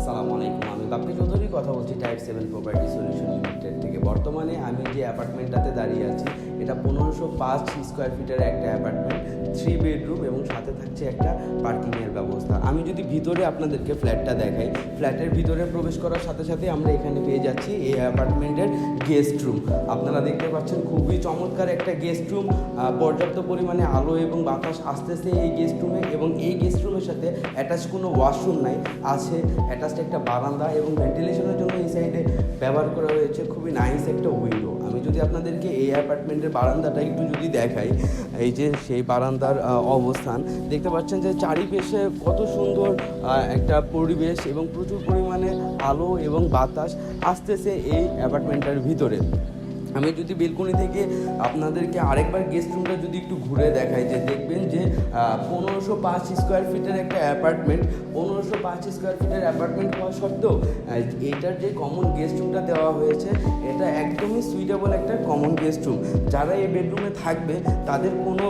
আসসালামু আলাইকুম। আমি বাপ্পি চৌধুরী, কথা বলছি type seven property solution limited থেকে। বর্তমানে আমি যে অ্যাপার্টমেন্টটাতে দাঁড়িয়ে আছি, এটা পনেরোশো পাঁচ স্কোয়ার ফিটের একটা অ্যাপার্টমেন্ট থ্রি বেডরুম এবং সাথে থাকছে একটা পার্কিংয়ের ব্যবস্থা। আমি যদি ভিতরে আপনাদেরকে ফ্ল্যাটটা দেখাই, ফ্ল্যাটের ভিতরে প্রবেশ করার সাথে সাথে আমরা এখানে পেয়ে যাচ্ছি এই অ্যাপার্টমেন্টের গেস্ট রুম। আপনারা দেখতে পাচ্ছেন খুবই চমৎকার একটা গেস্ট রুম। পর্যাপ্ত পরিমাণে আলো এবং বাতাস আসতেছে এই গেস্ট রুমে এবং এই গেস্ট রুমের সাথে অ্যাটাচ কোনো ওয়াশরুম নাই, আছে অ্যাটাচড একটা বারান্দা এবং ভেন্টিলেশনের জন্য এই সাইডে ব্যবহার করা হয়েছে। খুবই নাইস একটা উইন্ডো। আমি যদি আপনাদেরকে এই অ্যাপার্টমেন্টের বারান্দাটা একটু যদি দেখাই, এই যে সেই বারান্দার অবস্থান, দেখতে পাচ্ছেন যে চারিপাশে কত সুন্দর একটা পরিবেশ এবং প্রচুর পরিমাণে আলো এবং বাতাস আসতেছে এই অ্যাপার্টমেন্টের ভিতরে। আমি যদি বেলকনি থেকে আপনাদেরকে আরেকবার গেস্ট রুমটা যদি একটু ঘুরে দেখাই, যে দেখবেন যে পনেরোশো পাঁচ স্কোয়ার ফিটের একটা অ্যাপার্টমেন্ট পনেরোশো পাঁচ স্কোয়ার ফিটের অ্যাপার্টমেন্ট হওয়া সত্ত্বেও আহ, এইটার যে কমন গেস্ট রুমটা দেওয়া হয়েছে এটা একদমই সুইটেবল একটা কমন গেস্ট রুম যারা এই বেডরুমে থাকবে তাদের কোনো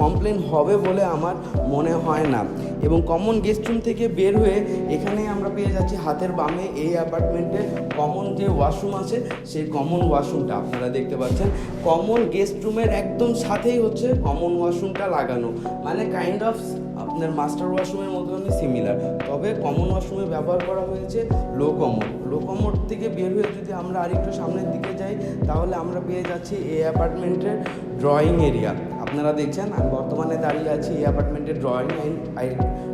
কমপ্লেন হবে বলে আমার মনে হয় না। এবং কমন গেস্ট রুম থেকে বের হয়ে এখানে আমরা পেয়ে যাচ্ছি হাতের বামে এই অ্যাপার্টমেন্টে কমন যে ওয়াশরুম আছে সেই কমন ওয়াশরুমটা আপনারা দেখতে পাচ্ছেন কমন গেস্ট রুমের একদম সাথেই হচ্ছে কমন ওয়াশরুমটা লাগানো। মানে কাইন্ড অফ আপনার মাস্টার ওয়াশরুমের মতনই সিমিলার তবে কমন ওয়াশরুমে ব্যবহার করা হয়েছে লো কমোড লো কমোড থেকে বের হয়ে যদি আমরা আরেকটু সামনের দিকে যাই, তাহলে আমরা পেয়ে যাচ্ছি এই অ্যাপার্টমেন্টের ড্রয়িং এরিয়া আপনারা দেখছেন, আমি বর্তমানে দাঁড়িয়ে আছি এই অ্যাপার্টমেন্টের ড্রয়িং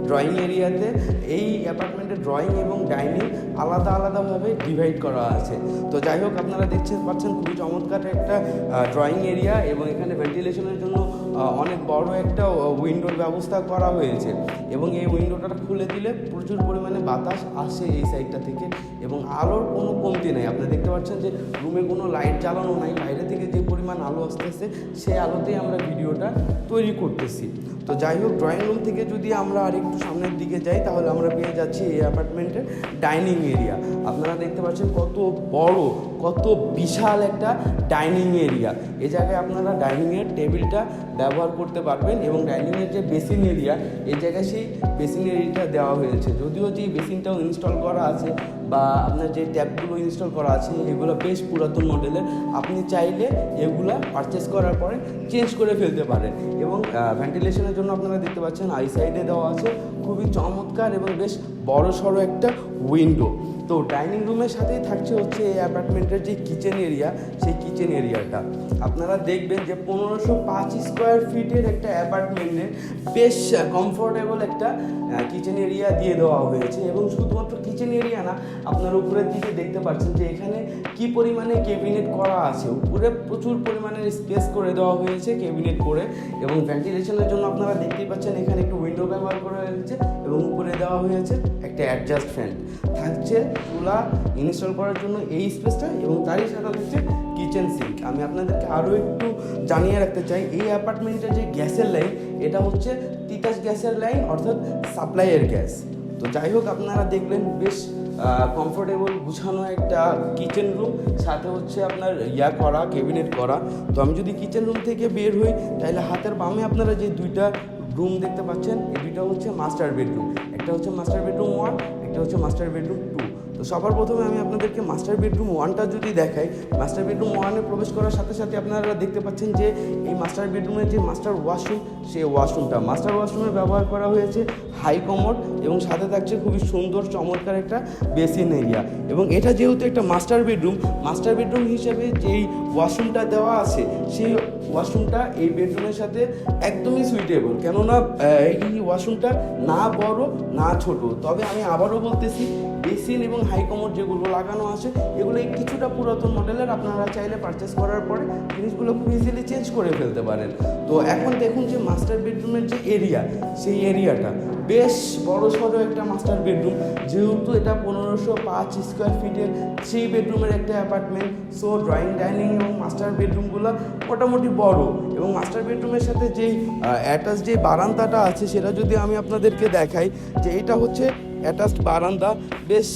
ড্রয়িং এরিয়াতে এই অ্যাপার্টমেন্টের ড্রয়িং এবং ডাইনিং আলাদা আলাদাভাবে ডিভাইড করা আছে। তো যাই হোক, আপনারা দেখছেন, পাচ্ছেন খুবই চমৎকার একটা ড্রয়িং এরিয়া এবং এখানে ভেন্টিলেশনের জন্য অনেক বড় একটা উইন্ডোর ব্যবস্থা করা হয়েছে। এবং এই উইন্ডোটা খুলে দিলে প্রচুর পরিমাণে বাতাস আসে এই সাইডটা থেকে এবং আলোর কোনো কমতি নেই। আপনি দেখতে পাচ্ছেন যে রুমে কোনো লাইট জ্বালানো নাই। বাইরে থেকে যে পরিমাণ আলো আসতেছে, সেই আলোতেই আমরা ভিডিওটা তৈরি করতেছি। তো যাই হোক ড্রয়িং রুম থেকে যদি আমরা আর একটু সামনের দিকে যাই, তাহলে আমরা পেয়ে যাচ্ছি এই অ্যাপার্টমেন্টের ডাইনিং এরিয়া আপনারা দেখতে পাচ্ছেন কত বড়, কত বিশাল একটা ডাইনিং এরিয়া এ জায়গায় আপনারা ডাইনিংয়ের টেবিলটা ব্যবহার করতে পারবেন এবং ডাইনিংয়ের যে বেসিন এরিয়া এই জায়গায় সেই বেসিন এরিয়াটা দেওয়া হয়েছে। যদিও যে বেসিনটাও ইনস্টল করা আছে বা আপনার যে ট্যাপগুলো ইনস্টল করা আছে, এগুলো বেশ পুরাতন মডেলের, আপনি চাইলে এগুলো পারচেস করার পরে চেঞ্জ করে ফেলতে পারেন। এবং ভেন্টিলেশনের জন্য আপনারা দেখতে পাচ্ছেন আই সাইডে দেওয়া আছে খুবই চমৎকার এবং বেশ বড় সড়ো একটা উইন্ডো। তো ডাইনিং রুমের সাথেই থাকছে হচ্ছে এই অ্যাপার্টমেন্টের যে কিচেন এরিয়া, সেই কিচেন এরিয়াটা। আপনারা দেখবেন যে পনেরোশো পাঁচ স্কোয়ার ফিটের একটা অ্যাপার্টমেন্টে বেশ কমফোর্টেবল একটা কিচেন এরিয়া দিয়ে দেওয়া হয়েছে এবং শুধুমাত্র কিচেন এরিয়া না, আপনার উপরের দিকে দেখতে পাচ্ছেন যে এখানে কি পরিমাণে কেবিনেট করা আছে। উপরে প্রচুর পরিমাণে স্পেস করে দেওয়া হয়েছে কেবিনেট করে এবং ভেন্টিলেশনের জন্য আপনারা দেখতেই পাচ্ছেন এখানে একটু উইন্ডো ব্যবহার করা হয়েছে এবং উপরে দেওয়া হয়েছে একটা অ্যাডজাস্ট ফ্যান থাকছে চুলা ইনস্টল করার জন্য এই স্পেসটা এবং তারই সাথে থাকছে কিচেন সিঙ্ক আমি আপনাদেরকে আরও একটু জানিয়ে রাখতে চাই, এই অ্যাপার্টমেন্টের যে গ্যাসের লাইন এটা হচ্ছে তিতাস গ্যাসের লাইন অর্থাৎ সাপ্লাইয়ের গ্যাস। তো যাই হোক, আপনারা দেখলেন বেশ কমফোর্টেবল গুছানো একটা কিচেন রুম সাথে হচ্ছে আপনার ইয়া করা ক্যাবিনেট করা। তো আমি যদি কিচেন রুম থেকে বের হই, তাহলে হাতের বামে আপনারা যে দুইটা রুম দেখতে পাচ্ছেন, এই দুইটা হচ্ছে মাস্টার বেডরুম একটা হচ্ছে মাস্টার বেডরুম ওয়ান একটা হচ্ছে মাস্টার বেডরুম টু তো সবার প্রথমে আমি আপনাদেরকে মাস্টার বেডরুম ওয়ানটা যদি দেখাই মাস্টার বেডরুম ওয়ানে প্রবেশ করার সাথে সাথে আপনারা দেখতে পাচ্ছেন যে এই মাস্টার বেডরুমের যে মাস্টার ওয়াশরুম সেই ওয়াশরুমটা মাস্টার ওয়াশরুমে ব্যবহার করা হয়েছে হাই কমোড এবং সাথে থাকছে খুবই সুন্দর চমৎকার একটা বেসিন এরিয়া এবং এটা যেহেতু একটা মাস্টার বেডরুম মাস্টার বেডরুম হিসেবে যেই ওয়াশরুমটা দেওয়া আছে, সেই ওয়াশরুমটা এই বেডরুমের সাথে একদমই সুইটেবল কেননা এই ওয়াশরুমটা না বড়, না ছোট। তবে আমি আবারও বলতেছি বেসিন এবং হাই কমোড যেগুলো লাগানো আছে এগুলো কিছুটা পুরাতন মডেলের, আপনারা চাইলে পারচেস করার পরে জিনিসগুলো খুব ইজিলি চেঞ্জ করে ফেলতে পারেন। তো এখন দেখুন যে মাস্টার বেডরুমের যে এরিয়া সেই এরিয়াটা বেশ বড় সড়ো একটা মাস্টার বেডরুম যেহেতু এটা পনেরোশো পাঁচ স্কোয়ার ফিটের থ্রি বেডরুমের একটা অ্যাপার্টমেন্ট সো ড্রয়িং ডাইনিং এবং মাস্টার বেডরুমগুলো মোটামুটি বড়। এবং মাস্টার বেডরুমের সাথে যেই অ্যাটাচ যে বারান্দাটা আছে, সেটা যদি আমি আপনাদেরকে দেখাই, যে এটা হচ্ছে অ্যাটাচড বারান্দা, বেশ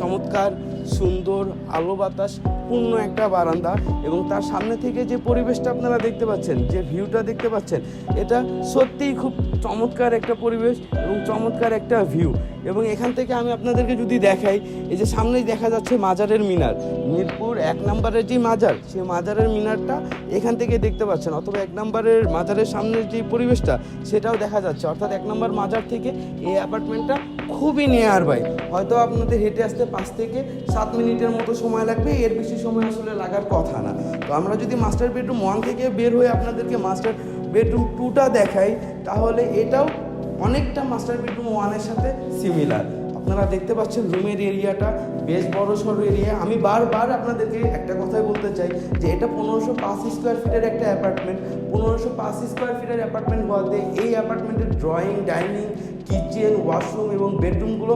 চমৎকার, সুন্দর, আলো বাতাস, পূর্ণ একটা বারান্দা এবং তার সামনে থেকে যে পরিবেশটা আপনারা দেখতে পাচ্ছেন, যে ভিউটা দেখতে পাচ্ছেন, এটা সত্যিই খুব চমৎকার একটা পরিবেশ এবং চমৎকার একটা ভিউ। এবং এখান থেকে আমি আপনাদেরকে যদি দেখাই, এই যে সামনেই দেখা যাচ্ছে মাজারের মিনার। মিরপুর এক নম্বরের যে মাজার সেই মাজারের মিনারটা এখান থেকে দেখতে পাচ্ছেন, অথবা এক নম্বরের মাজারের সামনের যে পরিবেশটা, সেটাও দেখা যাচ্ছে। অর্থাৎ এক নম্বর মাজার থেকে এই অ্যাপার্টমেন্টটা খুবই নেয়ার বাই হয়তো আপনাদের হেঁটে আসতে পাঁচ থেকে সাত মিনিটের মতো সময় লাগবে, এর বেশি সময় আসলে লাগার কথা না। তো আমরা যদি মাস্টার বেডরুম ওয়ান থেকে বের হয়ে আপনাদেরকে মাস্টার বেডরুম টুটা দেখাই, তাহলে এটাও অনেকটা মাস্টার বেডরুম ওয়ানের সাথে সিমিলার আপনারা দেখতে পাচ্ছেন রুমের এরিয়াটা, বেশ বড় সড়ো এরিয়া। আমি বারবার আপনাদেরকে একটা কথাই বলতে চাই যে এটা পনেরোশো পাঁচ স্কোয়ার ফিটের একটা অ্যাপার্টমেন্ট পনেরোশো পাঁচ স্কোয়ার ফিটের অ্যাপার্টমেন্ট হওয়াতে এই অ্যাপার্টমেন্টের ড্রয়িং ডাইনিং কিচেন ওয়াশরুম এবং বেডরুমগুলো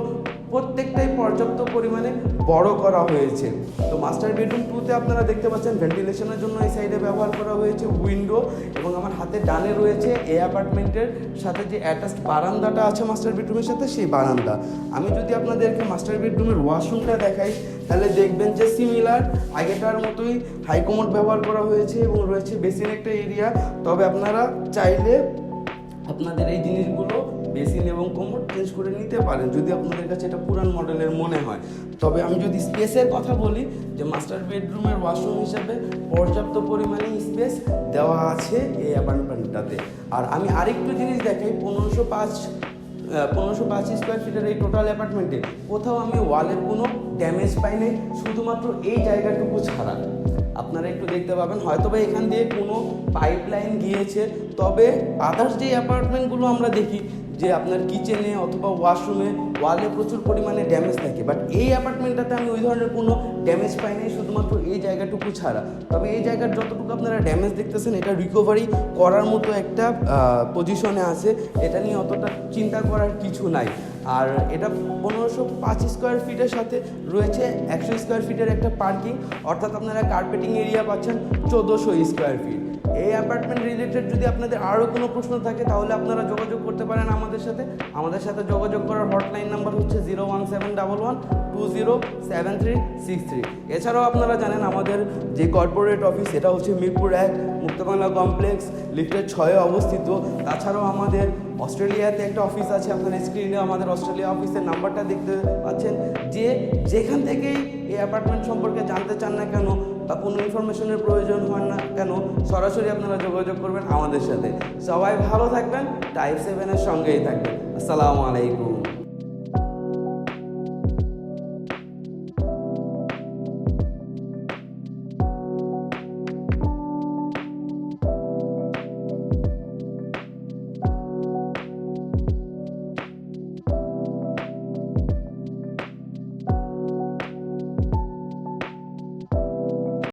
প্রত্যেকটাই পর্যাপ্ত পরিমাণে বড় করা হয়েছে। তো মাস্টার বেডরুম টুতে আপনারা দেখতে পাচ্ছেন ভেন্টিলেশনের জন্য এই সাইডে ব্যবহার করা হয়েছে উইন্ডো এবং আমার হাতে ডানে রয়েছে এই অ্যাপার্টমেন্টের সাথে যে অ্যাটাচড বারান্দাটা আছে মাস্টার বেডরুমের সাথে সেই বারান্দা। আমি যদি আপনাদেরকে মাস্টার বেডরুমের ওয়াশরুমটা দেখাই, তাহলে দেখবেন যে সিমিলার আগেটার মতোই হাইকমোড ব্যবহার করা হয়েছে এবং রয়েছে বেসিন একটা এরিয়া তবে আপনারা চাইলে আপনাদের এই জিনিসগুলো বেসিন এবং কোমর চেঞ্জ করে নিতে পারেন যদি আপনাদের কাছে এটা পুরান মডেলের মনে হয়। তবে আমি যদি স্পেসের কথা বলি, যে মাস্টার বেডরুমের ওয়াশরুম হিসেবে পর্যাপ্ত পরিমাণে স্পেস দেওয়া আছে এই অ্যাপার্টমেন্টটাতে আর আমি আরেকটু জিনিস দেখাই, পনেরোশো পাঁচ পনেরোশো পাঁচ স্কোয়ার ফিটের এই টোটাল অ্যাপার্টমেন্টে কোথাও আমি ওয়ালের কোনো ড্যামেজ পাই নাই, শুধুমাত্র এই জায়গাটুকু ছাড়া। আপনারা একটু দেখতে পাবেন হয়তো বা এখান দিয়ে কোনো পাইপ লাইন গিয়েছে, তবে আদার্স যে অ্যাপার্টমেন্টগুলো আমরা দেখি যে আপনার কিচেনে অথবা ওয়াশরুমে ওয়ালে প্রচুর পরিমাণে ড্যামেজ থাকে। বাট এই অ্যাপার্টমেন্টটাতে আমি ওই ধরনের কোনো ড্যামেজ পাইনি শুধুমাত্র এই জায়গাটুকু ছাড়া। তবে এই জায়গার যতটুকু আপনারা ড্যামেজ দেখতেছেন, এটা রিকভারি করার মতো একটা পজিশনে আছে। এটা নিয়ে অতটা চিন্তা করার কিছু নাই। আর এটা পনেরোশো পাঁচ স্কোয়ার ফিটের সাথে রয়েছে, একশো স্কোয়ার ফিটের একটা পার্কিং অর্থাৎ আপনারা কার্পেটিং এরিয়া পাচ্ছেন চোদ্দোশো স্কোয়ার ফিট এই অ্যাপার্টমেন্ট রিলেটেড যদি আপনাদের আরও কোনো প্রশ্ন থাকে, তাহলে আপনারা যোগাযোগ করতে পারেন আমাদের সাথে। আমাদের সাথে যোগাযোগ করার হটলাইন নাম্বার হচ্ছে zero one seven double one two zero seven three six three এছাড়াও আপনারা জানেন, আমাদের যে কর্পোরেট অফিস এটা হচ্ছে মিরপুর এক, মুক্তবাংলা কমপ্লেক্স লিফটের ছয়ে অবস্থিত। তাছাড়াও আমাদের অস্ট্রেলিয়াতে একটা অফিস আছে, আপনার স্ক্রিনে আমাদের অস্ট্রেলিয়া অফিসের নাম্বারটা দেখতে পাচ্ছেন। যে যেখান থেকেই এই অ্যাপার্টমেন্ট সম্পর্কে জানতে চান না কেন বা কোনো ইনফরমেশনের প্রয়োজন হয় না। কেন? সরাসরি আপনারা যোগাযোগ করবেন আমাদের সাথে। সবাই ভালো থাকবেন টাইপ সেভেনের সঙ্গেই থাকবেন। আসসালামু আলাইকুম।